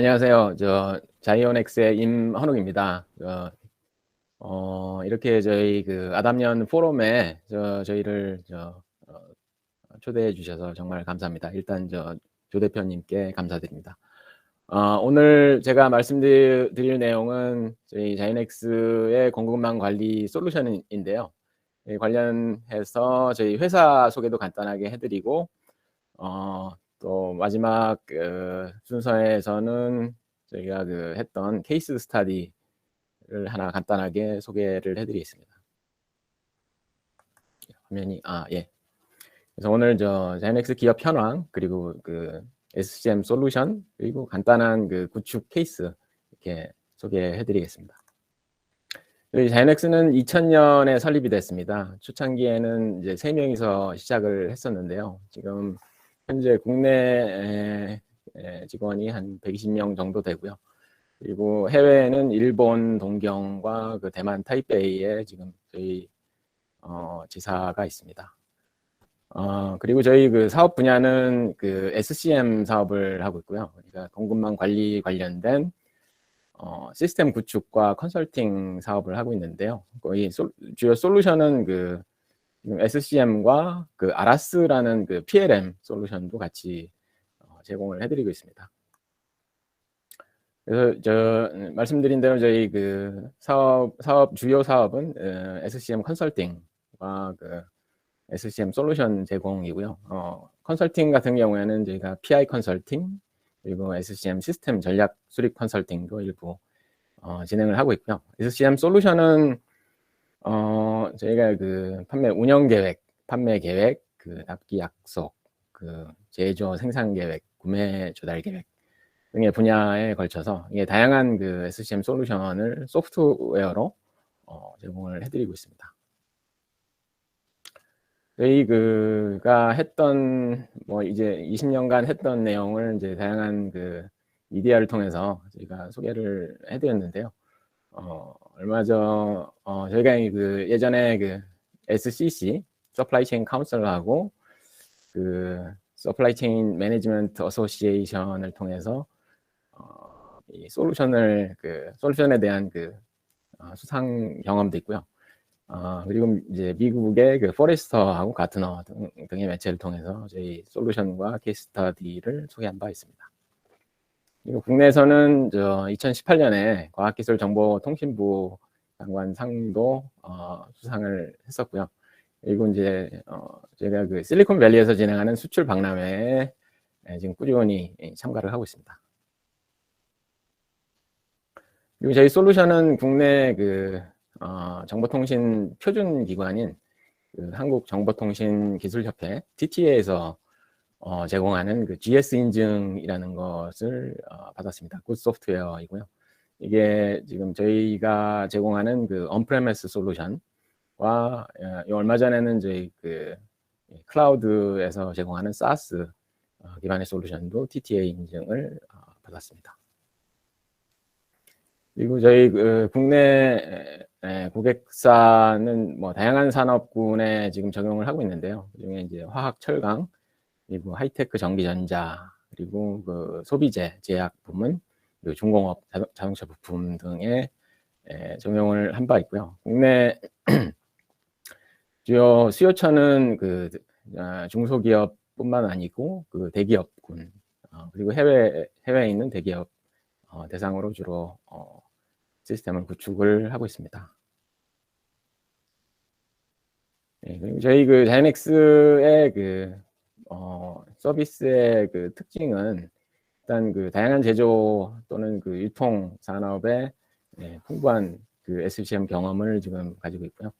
안녕하세요. 저 자이온엑스의 임헌욱입니다. 어, 어, 이렇게 저희 그 아담년 포럼에 저 저희를 저 어, 초대해 주셔서 정말 감사합니다. 일단 저 조 대표님께 감사드립니다. 어, 오늘 제가 말씀드릴 내용은 저희 자이온엑스의 공급망 관리 솔루션인데요. 관련해서 저희 회사 소개도 간단하게 해드리고 어, 또 마지막 그 순서에서는 저희가 그 했던 케이스 스타디를 하나 간단하게 소개를 해드리겠습니다. 화면이 아 예. 그래서 오늘 저 자이넥스 기업 현황 그리고 그 SCM 솔루션 그리고 간단한 그 구축 케이스 이렇게 소개해드리겠습니다. 저희 자이넥스는 2000년에 설립이 됐습니다. 초창기에는 이제 세 명이서 시작을 했었는데요. 지금 현재 국내 직원이 한 120명 정도 되고요. 그리고 해외에는 일본 동경과 그 대만 타이베이에 지금 저희 어, 지사가 있습니다. 어, 그리고 저희 그 사업 분야는 그 SCM 사업을 하고 있고요. 그러니까 공급망 관리 관련된 어, 시스템 구축과 컨설팅 사업을 하고 있는데요. 거의 솔, 주요 솔루션은 그 SCM과 그 아라스라는 그 PLM 솔루션도 같이 어, 제공을 해드리고 있습니다. 그래서 저 말씀드린 대로 저희 그 사업 사업 주요 사업은 어, SCM 컨설팅과 그 SCM 솔루션 제공이고요. 어, 컨설팅 같은 경우에는 저희가 PI 컨설팅 그리고 SCM 시스템 전략 수립 컨설팅도 일부 어, 진행을 하고 있고요. SCM 솔루션은 어, 저희가 그 판매 운영 계획, 판매 계획, 그 납기 약속, 그 제조 생산 계획, 구매 조달 계획 등의 분야에 걸쳐서 이게 다양한 그 SCM 솔루션을 소프트웨어로 어, 제공을 해드리고 있습니다. 저희 그가 했던 뭐 이제 20년간 했던 내용을 이제 다양한 그 미디어를 통해서 저희가 소개를 해드렸는데요. 어, 얼마 전 어, 저희가 그 예전에 그 SCC 서플라이 체인 카운슬하고 그 서플라이 체인 매니지먼트 어소시에이션을 통해서 어, 이 솔루션을 그 솔루션에 대한 그 어, 수상 경험도 있고요. 어, 그리고 이제 미국의 그 포레스터하고 가트너 등, 등의 매체를 통해서 저희 솔루션과 케이스 스터디를 소개한 바 있습니다. 그리고 국내에서는 저 2018년에 과학기술정보통신부 장관상도 어, 수상을 했었고요. 그리고 이제 어, 제가 그 실리콘밸리에서 진행하는 수출 박람회에 예, 지금 꾸준히 참가를 하고 있습니다. 그리고 저희 솔루션은 국내 그 어, 정보통신 표준 기관인 그 한국정보통신기술협회 TTA에서 어, 제공하는 그 GS 인증이라는 것을 어, 받았습니다. 굿 소프트웨어이고요. 이게 지금 저희가 제공하는 그 언프레메스 솔루션과 어, 얼마 전에는 저희 그 클라우드에서 제공하는 SaaS 어, 기반의 솔루션도 TTA 인증을 어, 받았습니다. 그리고 저희 그 국내 고객사는 뭐 다양한 산업군에 지금 적용을 하고 있는데요. 그중에 이제 화학, 철강, 그리고 하이테크 전기전자 그리고 그 소비재 제약 부문 그리고 중공업 자동차 부품 등에 적용을 한 바 있고요. 국내 주요 수요처는 그 아, 중소기업뿐만 아니고 그 대기업군 어, 그리고 해외 해외에 있는 대기업 어, 대상으로 주로 어, 시스템을 구축을 하고 있습니다. 네, 그리고 저희 그 다이넥스의 그 어, 서비스의 그 특징은 일단 그 다양한 제조 또는 그 유통 산업에 네, 풍부한 그 SCM 경험을 지금 가지고 있고요.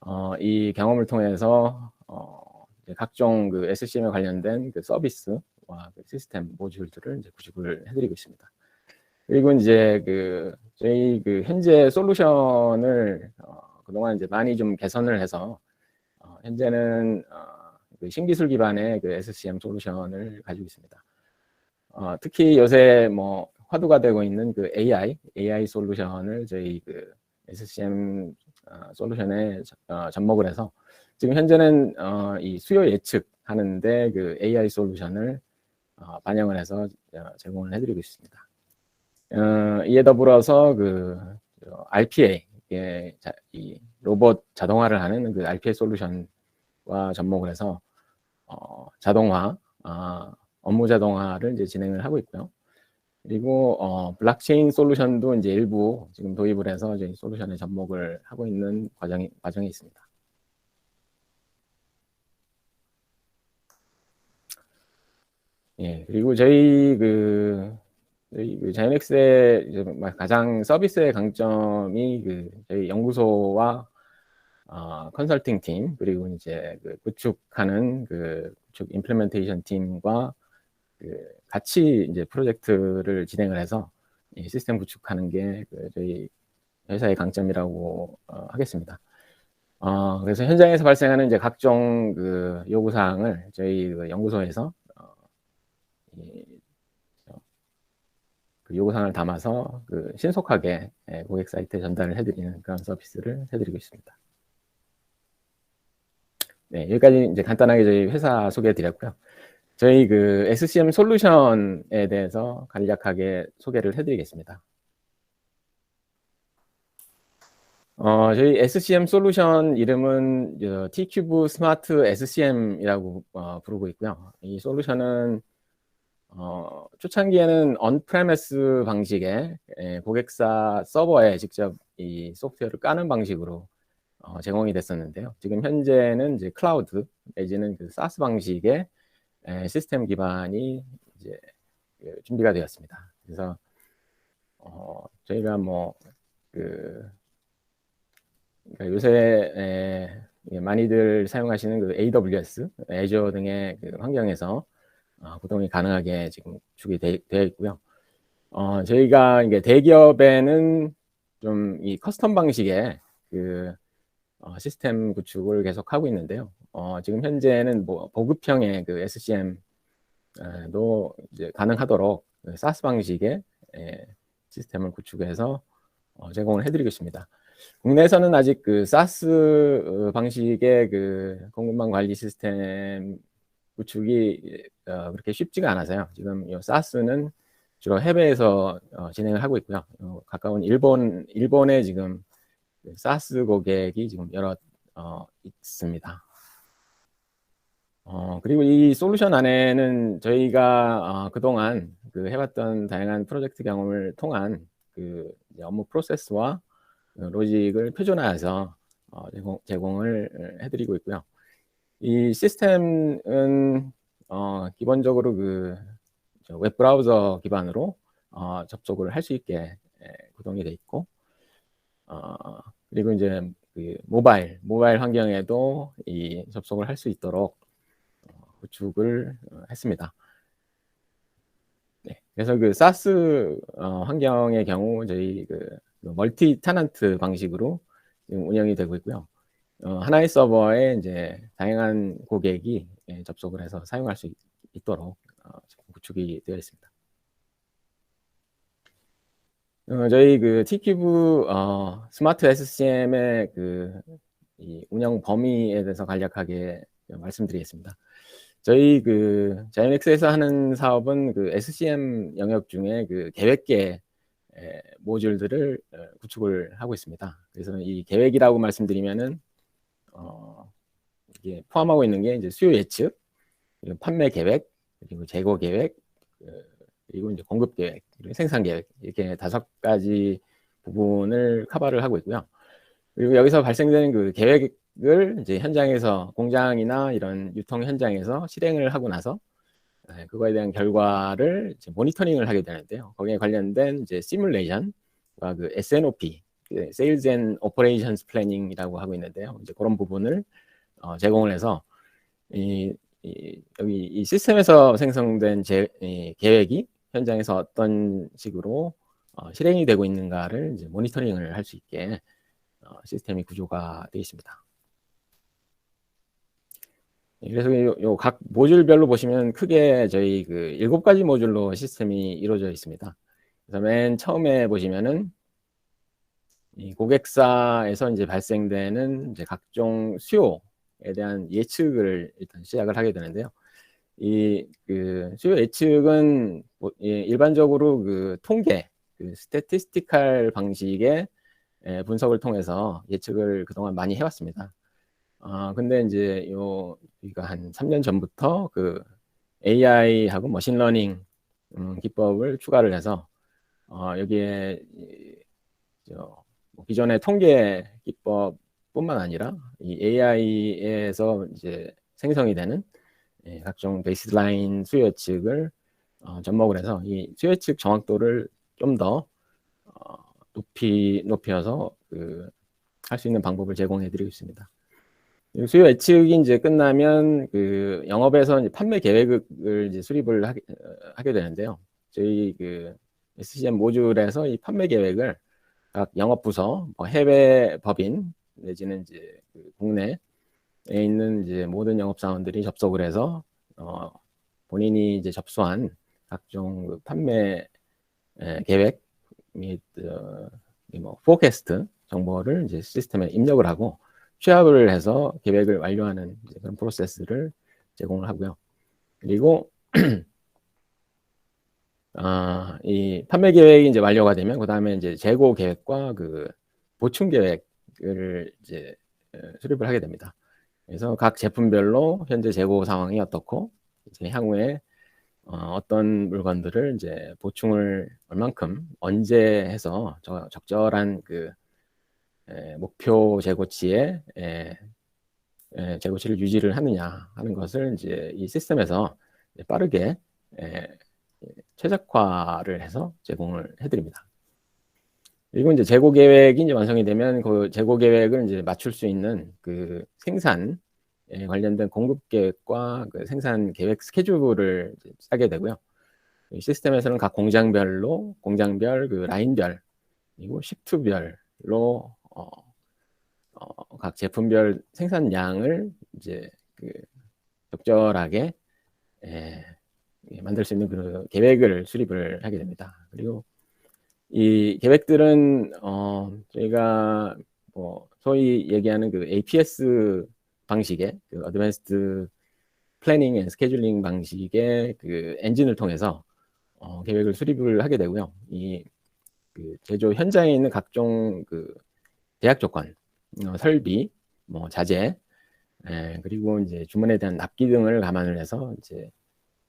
어, 이 경험을 통해서 어, 각종 그 SCM에 관련된 그 서비스와 그 시스템 모듈들을 이제 구축을 해드리고 있습니다. 그리고 이제 그 저희 그 현재 솔루션을 어, 그동안 이제 많이 좀 개선을 해서 어, 현재는 어, 그 신기술 기반의 그 SCM 솔루션을 가지고 있습니다. 어, 특히 요새 뭐 화두가 되고 있는 그 AI, AI 솔루션을 저희 그 SCM 어, 솔루션에 어, 접목을 해서 지금 현재는 어, 이 수요 예측하는데 그 AI 솔루션을 어, 반영을 해서 어, 제공을 해드리고 있습니다. 어, 이에 더불어서 그 RPA 이 로봇 자동화를 하는 그 RPA 솔루션과 접목을 해서 어, 자동화 아, 업무 자동화를 이제 진행을 하고 있고요. 그리고 어, 블록체인 솔루션도 이제 일부 지금 도입을 해서 이제 솔루션에 접목을 하고 있는 과정이 과정이 있습니다. 예, 그리고 저희 그 저희 그 자이넥스의 가장 서비스의 강점이 그 저희 연구소와 어, 컨설팅 팀 그리고 이제 그 구축하는 그 구축 임플리멘테이션 팀과 그 같이 이제 프로젝트를 진행을 해서 이 시스템 구축하는 게 그 저희 회사의 강점이라고 어, 하겠습니다. 어, 그래서 현장에서 발생하는 이제 각종 그 요구 사항을 저희 그 연구소에서 어, 이, 그 요구 사항을 담아서 그 신속하게 예, 고객 사이트에 전달을 해드리는 그런 서비스를 해드리고 있습니다. 네, 여기까지 이제 간단하게 저희 회사 소개해 드렸고요. 저희 그 SCM 솔루션에 대해서 간략하게 소개를 해드리겠습니다. 어, 저희 SCM 솔루션 이름은 T큐브 스마트 SCM이라고 어, 부르고 있고요. 이 솔루션은 어, 초창기에는 언프레메스 방식의 예, 고객사 서버에 직접 이 소프트웨어를 까는 방식으로 어, 제공이 됐었는데요. 지금 현재는 이제 클라우드 내지는 그 사스 방식의 예, 시스템 기반이 이제 그 준비가 되었습니다. 그래서 어, 저희가 뭐그 그러니까 요새 예, 많이들 사용하시는 그 AWS, Azure 등의 그 환경에서 어, 구동이 가능하게 지금 축이 되어 있고요. 어, 저희가 이게 대기업에는 좀 이 커스텀 방식의 그 어, 시스템 구축을 계속 하고 있는데요. 어, 지금 현재는 뭐 보급형의 그 SCM도 이제 가능하도록 그 사스 방식의 예, 시스템을 구축해서 어, 제공을 해드리고 있습니다. 국내에서는 아직 그 사스 방식의 그 공급망 관리 시스템 구축이 어, 그렇게 쉽지가 않아서요. 지금 이 사스는 주로 해외에서 어, 진행을 하고 있고요. 어, 가까운 일본 일본에 지금 그 사스 고객이 지금 여러 어, 있습니다. 어, 그리고 이 솔루션 안에는 저희가 어, 그동안 그 해봤던 다양한 프로젝트 경험을 통한 그 업무 프로세스와 그 로직을 표준화해서 어, 제공, 제공을 해드리고 있고요. 이 시스템은 어, 기본적으로 그 웹 브라우저 기반으로 어, 접속을 할 수 있게 예, 구동이 돼 있고 어, 그리고 이제 그 모바일 모바일 환경에도 이 접속을 할 수 있도록 어, 구축을 어, 했습니다. 네, 그래서 그 사스 어, 환경의 경우 저희 그 멀티 타넌트 방식으로 운영이 되고 있고요. 어, 하나의 서버에 이제 다양한 고객이 예, 접속을 해서 사용할 수 있, 도록 어, 구축이 되어 있습니다. 어, 저희 그 T큐브 어, 스마트 SCM의 그 운영 범위에 대해서 간략하게 말씀드리겠습니다. 저희 그 자이넥스에서 하는 사업은 그 SCM 영역 중에 그 계획계 모듈들을 어, 구축을 하고 있습니다. 그래서 이 계획이라고 말씀드리면은 어, 이게 포함하고 있는 게 이제 수요 예측, 판매 계획, 그리고 재고 계획, 그, 그리고 이제 공급 계획, 생산 계획 이렇게 다섯 가지 부분을 커버를 하고 있고요. 그리고 여기서 발생되는 그 계획을 이제 현장에서 공장이나 이런 유통 현장에서 실행을 하고 나서 네, 그거에 대한 결과를 모니터링을 하게 되는데요. 거기에 관련된 이제 시뮬레이션과 그 SNOP 세일즈 앤 오퍼레이션스 플래닝이라고 하고 있는데요. 이제 그런 부분을 어, 제공을 해서 이, 이, 여기 이 시스템에서 생성된 제, 이 계획이 현장에서 어떤 식으로 어, 실행이 되고 있는가를 이제 모니터링을 할 수 있게 어, 시스템이 구조가 되어 있습니다. 예, 그래서 각 모듈별로 보시면 크게 저희 그 일곱 가지 모듈로 시스템이 이루어져 있습니다. 그래서 맨 처음에 보시면은 이 고객사에서 이제 발생되는 이제 각종 수요에 대한 예측을 일단 시작을 하게 되는데요. 이 그 수요 예측은 뭐, 예, 일반적으로 그 통계 그 스태티스티컬 방식의 예, 분석을 통해서 예측을 그동안 많이 해왔습니다. 아 근데 이제 요 우리가 한 3년 전부터 그 AI하고 머신러닝 음, 기법을 추가를 해서 어, 여기에 이, 저, 뭐 기존의 통계 기법뿐만 아니라 이 AI에서 이제 생성이 되는 예, 각종 베이스라인 수요 예측을 어, 접목을 해서 이 수요 예측 정확도를 좀더 어, 높이 높여서 그 할 수 있는 방법을 제공해 드리고 있습니다. 수요 예측이 이제 끝나면 그 영업에서 이제 판매 계획을 이제 수립을 하게, 어, 하게 되는데요. 저희 그 SCM 모듈에서 이 판매 계획을 각 영업 부서, 뭐 해외 법인 내지는 이제 그 국내에 있는 이제 모든 영업 사원들이 접속을 해서 어 본인이 이제 접수한 각종 그 판매 에, 계획 및 어, 뭐 포캐스트 정보를 이제 시스템에 입력을 하고 취합을 해서 계획을 완료하는 그런 프로세스를 제공을 하고요. 그리고 아, 이 판매 계획이 이제 완료가 되면 그 다음에 이제 재고 계획과 그 보충 계획을 이제 수립을 하게 됩니다. 그래서 각 제품별로 현재 재고 상황이 어떻고 이제 향후에 어, 떤 물건들을 이제 보충을 얼만큼 언제 해서 적절한 그 에, 목표 재고치에 에, 에, 재고치를 유지를 하느냐 하는 것을 이제 이 시스템에서 빠르게 에, 최적화를 해서 제공을 해드립니다. 그리고 이제 재고 계획이 이제 완성이 되면 그 재고 계획을 이제 맞출 수 있는 그 생산 관련된 공급 계획과 그 생산 계획 스케줄을 짜게 되고요. 시스템에서는 각 공장별로 공장별 그 라인별 그리고 시프트별로 어, 어, 각 제품별 생산량을 이제 그 적절하게 에, 만들 수 있는 그 계획을 수립을 하게 됩니다. 그리고 이 계획들은 어, 저희가 뭐 소위 얘기하는 그 APS 방식의 그 어드밴스드 플래닝 앤 스케줄링 방식의 그 엔진을 통해서 어, 계획을 수립을 하게 되고요. 이 그 제조 현장에 있는 각종 그 대학 조건, 어, 설비, 뭐 자재, 에, 그리고 이제 주문에 대한 납기 등을 감안을 해서 이제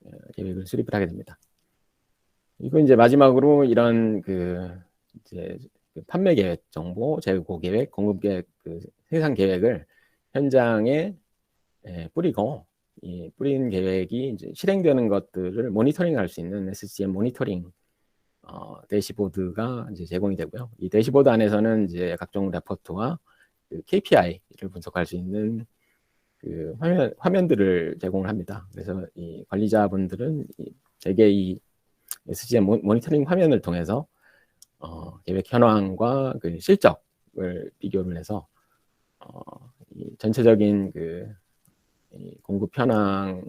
어, 계획을 수립을 하게 됩니다. 이거 이제 마지막으로 이런 그 이제 그 판매 계획 정보, 재고 계획, 공급 계획, 그 생산 계획을 현장에 에, 뿌리고 이 뿌린 계획이 이제 실행되는 것들을 모니터링할 수 있는 SCM 모니터링 어, 대시보드가 이제 제공이 되고요. 이 대시보드 안에서는 이제 각종 레포트와 그 KPI를 분석할 수 있는 그 화면, 화면들을 제공을 합니다. 그래서 이 관리자분들은 이 대개 이 SGM 모니터링 화면을 통해서 어, 계획 현황과 그 실적을 비교를 해서 어, 이 전체적인 그 공급 현황을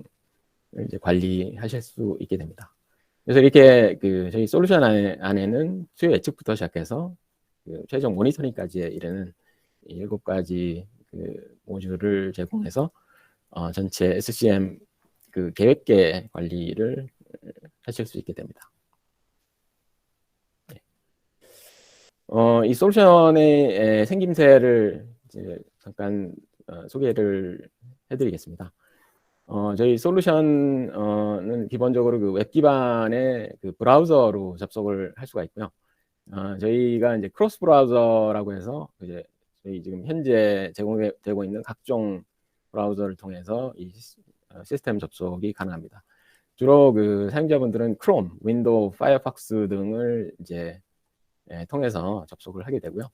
이제 관리하실 수 있게 됩니다. 그래서 이렇게 그 저희 솔루션 안에, 안에는 수요 예측부터 시작해서 그 최종 모니터링까지 이르는 일곱 가지 그 모듈을 제공해서 어, 전체 SCM 그 계획계 관리를 하실 수 있게 됩니다. 네. 어, 이 솔루션의 생김새를 잠깐 어, 소개를 해드리겠습니다. 어, 저희 솔루션은 기본적으로 그 웹 기반의 그 브라우저로 접속을 할 수가 있고요. 어, 저희가 이제 크로스 브라우저라고 해서 이제 저희 지금 현재 제공되고 있는 각종 브라우저를 통해서 이 어, 시스템 접속이 가능합니다. 주로 그 사용자분들은 크롬, 윈도우, 파이어폭스 등을 이제 예, 통해서 접속을 하게 되고요.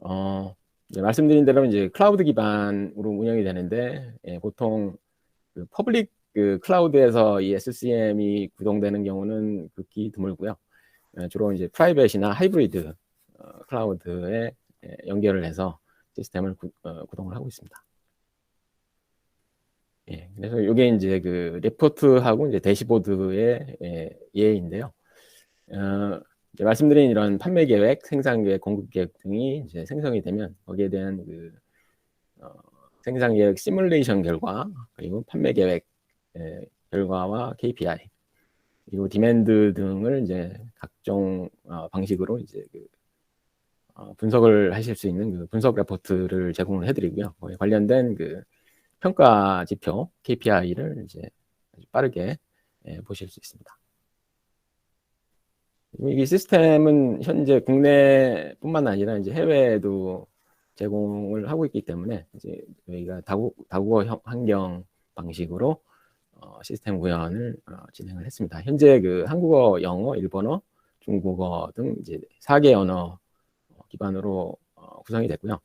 어, 말씀드린 대로 이제 클라우드 기반으로 운영이 되는데 예, 보통 그 퍼블릭 그 클라우드에서 이 SCM이 구동되는 경우는 극히 드물고요. 예, 주로 이제 프라이빗이나 하이브리드 어, 클라우드에 예, 연결을 해서 시스템을 구, 어, 구동을 하고 있습니다. 예, 그래서 이게 이제 그 리포트하고 이제 대시보드의 예, 예인데요. 어, 이제 말씀드린 이런 판매 계획, 생산 계획, 공급 계획 등이 이제 생성이 되면 거기에 대한 그 어, 생산 계획 시뮬레이션 결과 그리고 판매 계획 예, 결과와 KPI 그리고 디맨드 등을 이제 각종 어, 방식으로 이제 그 어, 분석을 하실 수 있는 그 분석 레포트를 제공을 해드리고요. 거기에 관련된 그 평가 지표 KPI를 이제 빠르게 예, 보실 수 있습니다. 이 시스템은 현재 국내뿐만 아니라 이제 해외에도 제공을 하고 있기 때문에 이제 저희가 다국, 다국어 환경 방식으로 어, 시스템 구현을 어, 진행을 했습니다. 현재 그 한국어, 영어, 일본어, 중국어 등 이제 4개 언어 기반으로 어, 구성이 됐고요.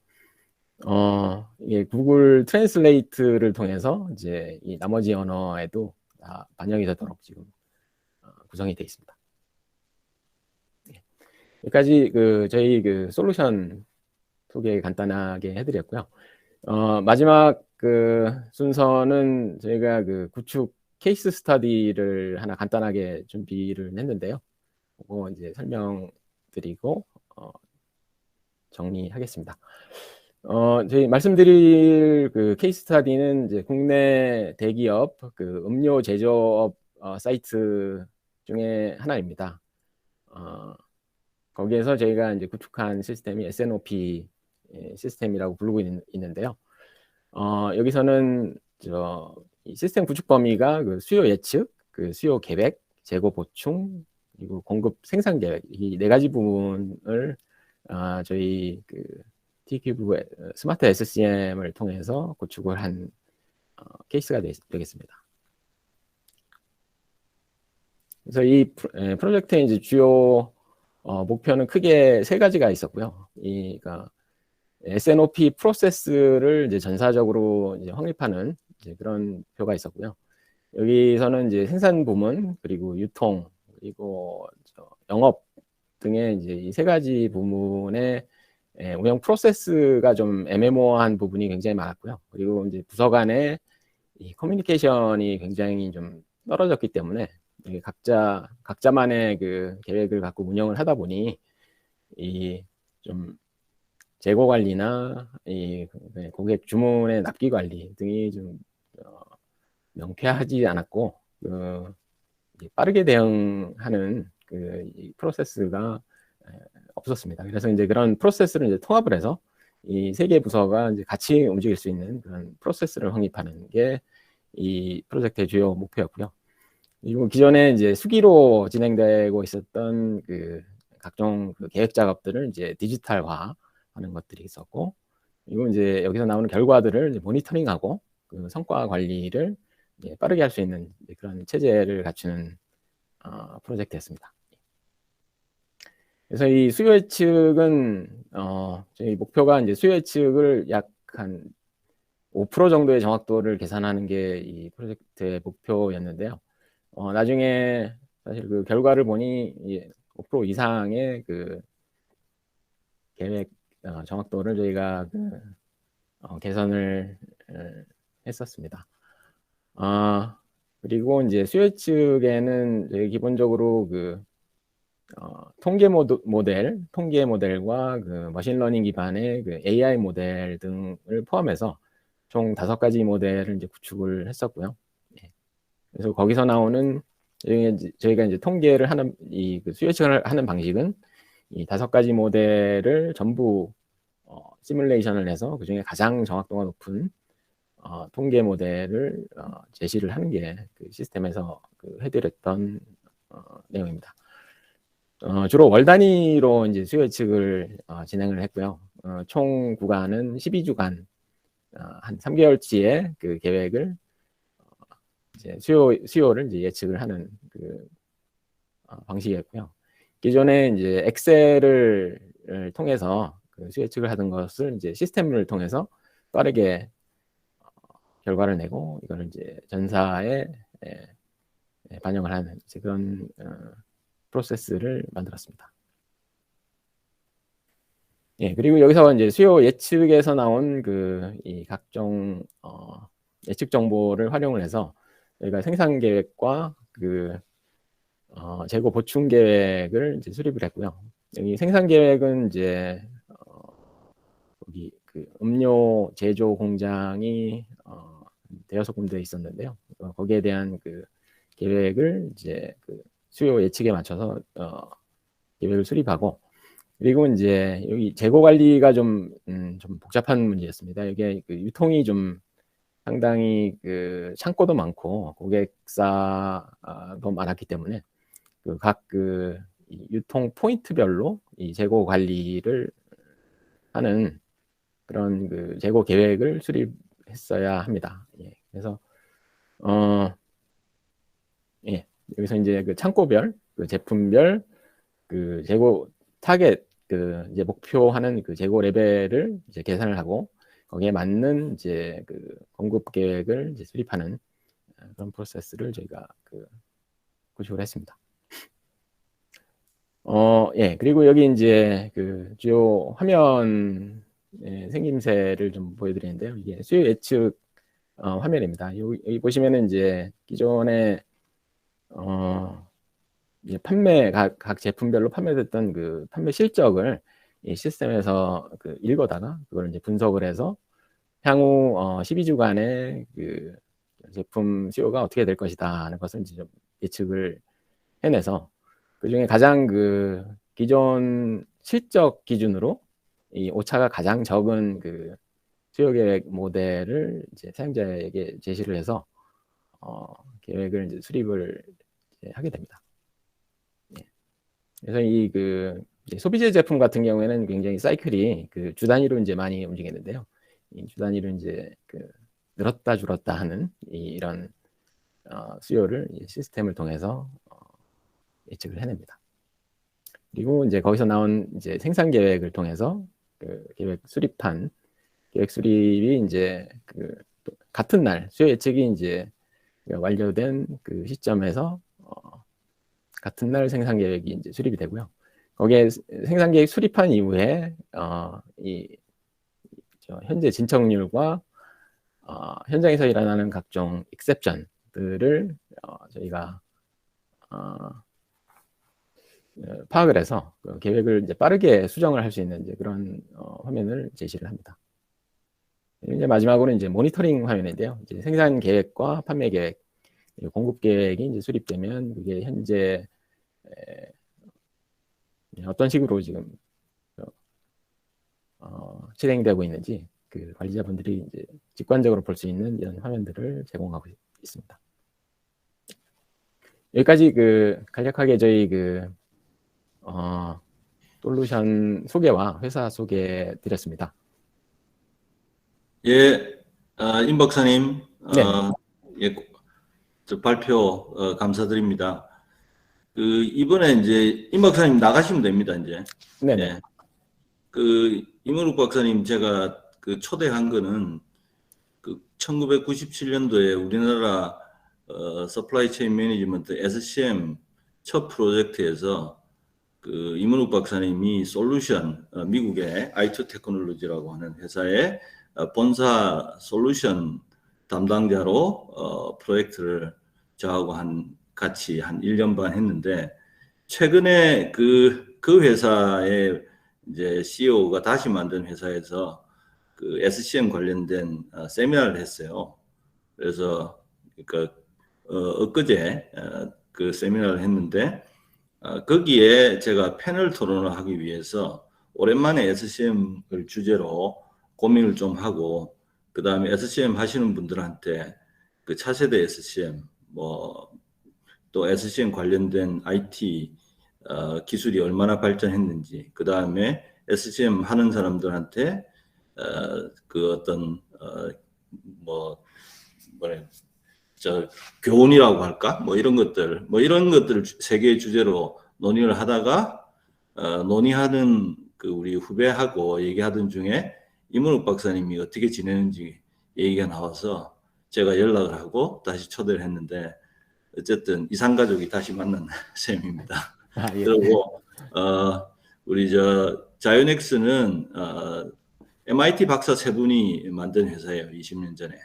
어, 이게 구글 트랜슬레이트를 통해서 이제 이 나머지 언어에도 다 반영이 되도록 지금 어, 구성이 되어 있습니다. 예. 여기까지 그 저희 그 솔루션 소개 간단하게 해드렸고요. 어, 마지막 그 순서는 저희가 그 구축 케이스 스터디를 하나 간단하게 준비를 했는데요. 그거 이제 설명드리고 어, 정리하겠습니다. 어, 저희 말씀드릴 그 케이스 스타디는 이제 국내 대기업 그 음료 제조업 어, 사이트 중에 하나입니다. 어, 거기에서 저희가 이제 구축한 시스템이 SNOP 예, 시스템이라고 부르고 있 는, 데요 어, 여기서는 저 시스템 구축 범위가 그 수요 예측, 그 수요 계획, 재고 보충, 그리고 공급 생산 계획 이 네 가지 부분을 아, 저희 그 T큐브 어, 스마트 SCM을 통해서 구축을 한 어, 케이스가 되, 겠습니다 그래서 이 프로젝트의 이제 주요 어, 목표는 크게 세 가지가 있었고요. 이 그러니까 SNOP 프로세스를 이제 전사적으로 이제 확립하는 이제 그런 표가 있었고요. 여기서는 이제 생산 부문 그리고 유통 그리고 영업 등의 이제 이 세 가지 부분의 예, 운영 프로세스가 좀 애매모호한 부분이 굉장히 많았고요. 그리고 이제 부서 간의 이 커뮤니케이션이 굉장히 좀 떨어졌기 때문에 각자 각자만의 그 계획을 갖고 운영을 하다 보니 이 좀 재고 관리나 이그 고객 주문의 납기 관리 등이 좀 어, 명쾌하지 않았고 그 빠르게 대응하는 그이 프로세스가 없었습니다. 그래서 이제 그런 프로세스를 이제 통합을 해서 이 세개 부서가 이제 같이 움직일 수 있는 그런 프로세스를 확립하는 게 이 프로젝트의 주요 목표였고요. 그리고 기존에 이제 수기로 진행되고 있었던 그 각종 그 계획 작업들을 이제 디지털화 하는 것들이 있었고, 그리고 이제 여기서 나오는 결과들을 모니터링하고 그 성과 관리를 빠르게 할 수 있는 그런 체제를 갖추는 어, 프로젝트였습니다. 그래서 이 수요 예측은 어, 저희 목표가 이제 수요 예측을 약 한 5% 정도의 정확도를 계산하는 게 이 프로젝트의 목표였는데요. 어, 나중에 사실 그 결과를 보니 5% 이상의 그 계획 어, 정확도를 저희가 그, 어, 개선을 어, 했었습니다. 아, 그리고 이제 수요 예측에는 저희 기본적으로 그 어, 통계 모드, 모델, 통계 모델과 그 머신러닝 기반의 그 AI 모델 등을 포함해서 총 다섯 가지 모델을 이제 구축을 했었고요. 예. 그래서 거기서 나오는 저희가 이제 통계를 하는 이 그 수요측을 하는 방식은 이 다섯 가지 모델을 전부 어, 시뮬레이션을 해서 그 중에 가장 정확도가 높은 어, 통계 모델을 어, 제시를 하는 게 그 시스템에서 그 해드렸던 어, 내용입니다. 어, 주로 월 단위로 이제 수요 예측을 어, 진행을 했고요. 어, 총 구간은 12주간 어, 한 3개월치의 그 계획을 어, 이제 수요 수요를 이제 예측을 하는 그 어, 방식이었고요. 기존에 이제 엑셀을 통해서 그 수요 예측을 하던 것을 이제 시스템을 통해서 빠르게 어, 결과를 내고 이거를 이제 전사에 예, 예, 반영을 하는 그런 어, 프로세스를 만들었습니다. 예, 그리고 여기서 이제 수요 예측에서 나온 그 이 각종 어, 예측 정보를 활용을 해서 저희가 생산 계획과 그 어, 재고 보충 계획을 이제 수립을 했고요. 여기 생산 계획은 이제 어, 여기 그 음료 제조 공장이 어, 대여섯 군데 있었는데요. 어, 거기에 대한 그 계획을 이제 그 수요 예측에 맞춰서 어, 계획을 수립하고 그리고 이제 여기 재고 관리가 좀, 음, 좀 복잡한 문제였습니다. 이게 그 유통이 좀 상당히 그 창고도 많고 고객사도 많았기 때문에 그 각그 유통 포인트별로 이 재고 관리를 하는 그런 그 재고 계획을 수립했어야 합니다. 예, 그래서 어, 예, 여기서 이제 그 창고별, 그 제품별, 그 재고 타겟, 그 이제 목표하는 그 재고 레벨을 이제 계산을 하고 거기에 맞는 이제 그 공급 계획을 이제 수립하는 어, 그런 프로세스를 저희가 그 구축을 했습니다. 어, 예, 그리고 여기 이제 그 주요 화면 예, 생김새를 좀 보여드리는데요. 이게 수요 예측 어, 화면입니다. 여기, 여기 보시면은 이제 기존에 어, 이제 판매 각, 각 제품별로 판매됐던 그 판매 실적을 이 시스템에서 그 읽어다가 그걸 이제 분석을 해서 향후 어, 12주간의 그 제품 수요가 어떻게 될 것이다 하는 것을 이제 좀 예측을 해내서 그 중에 가장 그 기존 실적 기준으로 이 오차가 가장 적은 그 수요 계획 모델을 이제 사용자에게 제시를 해서 어, 계획을 이제 수립을 이제 하게 됩니다. 예. 그래서 이 그 소비재 제품 같은 경우에는 굉장히 사이클이 그 주 단위로 이제 많이 움직이는데요. 이 주 단위로 이제 그 늘었다 줄었다 하는 이, 이런 어, 수요를 이 시스템을 통해서 어, 예측을 해냅니다. 그리고 이제 거기서 나온 이제 생산 계획을 통해서 그 계획 수립한 계획 수립이 이제 그 같은 날 수요 예측이 이제 완료된 그 시점에서 어, 같은 날 생산 계획이 이제 수립이 되고요. 거기에 생산 계획 수립한 이후에 어, 이 현재 진척률과 어, 현장에서 일어나는 각종 익셉션들을 어, 저희가 어, 파악을 해서 그 계획을 이제 빠르게 수정을 할 수 있는 이제 그런 어, 화면을 제시를 합니다. 이제 마지막으로 이제 모니터링 화면인데요. 이제 생산 계획과 판매 계획, 공급 계획이 이제 수립되면 그게 현재 에, 어떤 식으로 지금 어, 실행되고 있는지 그 관리자분들이 이제 직관적으로 볼 수 있는 이런 화면들을 제공하고 있습니다. 여기까지 그 간략하게 저희 그 어, 솔루션 소개와 회사 소개 드렸습니다. 예, 아, 임 박사님, 네. 어, 예, 저 발표 어, 감사드립니다. 그 이번에 이제 임 박사님 나가시면 됩니다 이제. 네네. 예. 그 임은욱 박사님 제가 그 초대한 거는 그 1997년도에 우리나라 어, 서플라이 체인 매니지먼트 SCM 첫 프로젝트에서 그 임은욱 박사님이 솔루션 어, 미국의 아이투 테크놀로지라고 하는 회사의 어, 본사 솔루션 담당자로 어, 프로젝트를 저하고 한 같이 한 1년 반 했는데 최근에 그, 그 회사의 이제 CEO가 다시 만든 회사에서 그 SCM 관련된 어, 세미나를 했어요. 그래서 그 어, 엊그제 어, 그 세미나를 했는데 어, 거기에 제가 패널 토론을 하기 위해서 오랜만에 SCM을 주제로 고민을 좀 하고 그 다음에 SCM 하시는 분들한테 그 차세대 SCM 뭐 또 SCM 관련된 IT 어, 기술이 얼마나 발전했는지 그 다음에 SCM 하는 사람들한테 어, 그 어떤 어, 뭐 뭐래 저 교훈이라고 할까? 뭐 이런 것들 뭐 이런 것들을 세 개의 주제로 논의를 하다가 어, 논의하는 그 우리 후배하고 얘기하던 중에 이문욱 박사님이 어떻게 지내는지 얘기가 나와서 제가 연락을 하고 다시 초대를 했는데 어쨌든 이산가족이 다시 만난 셈입니다. 아, 예. 그리고 어, 우리 저 자이오넥스는 어, MIT 박사 세 분이 만든 회사예요. 20년 전에.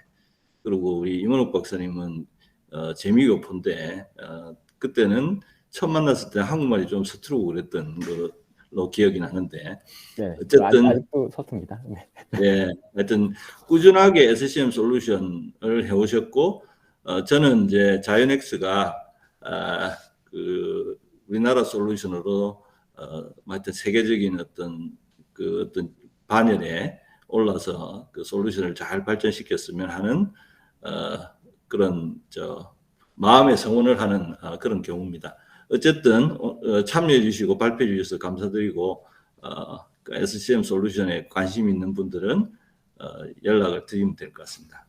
그리고 우리 임원욱 박사님은 어, 재미교포인데 어, 그때는 처음 만났을 때 한국말이 좀 서투르고 그랬던 걸 로 기억이 나는데 네. 어쨌든- 아직, 아직도 서툽니다. 네. 네, 하여튼 꾸준하게 SCM 솔루션을 해오셨고 어, 저는 이제 자이오넥스가 아, 그 우리나라 솔루션으로 어, 하여튼 세계적인 어떤 그 어떤 반열에 올라서 그 솔루션을 잘 발전시켰으면 하는 어, 그런 저 마음의 성원을 하는 어, 그런 경우입니다. 어쨌든 어, 어, 참여해 주시고 발표해 주셔서 감사드리고 어, 그 SCM 솔루션에 관심 있는 분들은 어, 연락을 드리면 될 것 같습니다.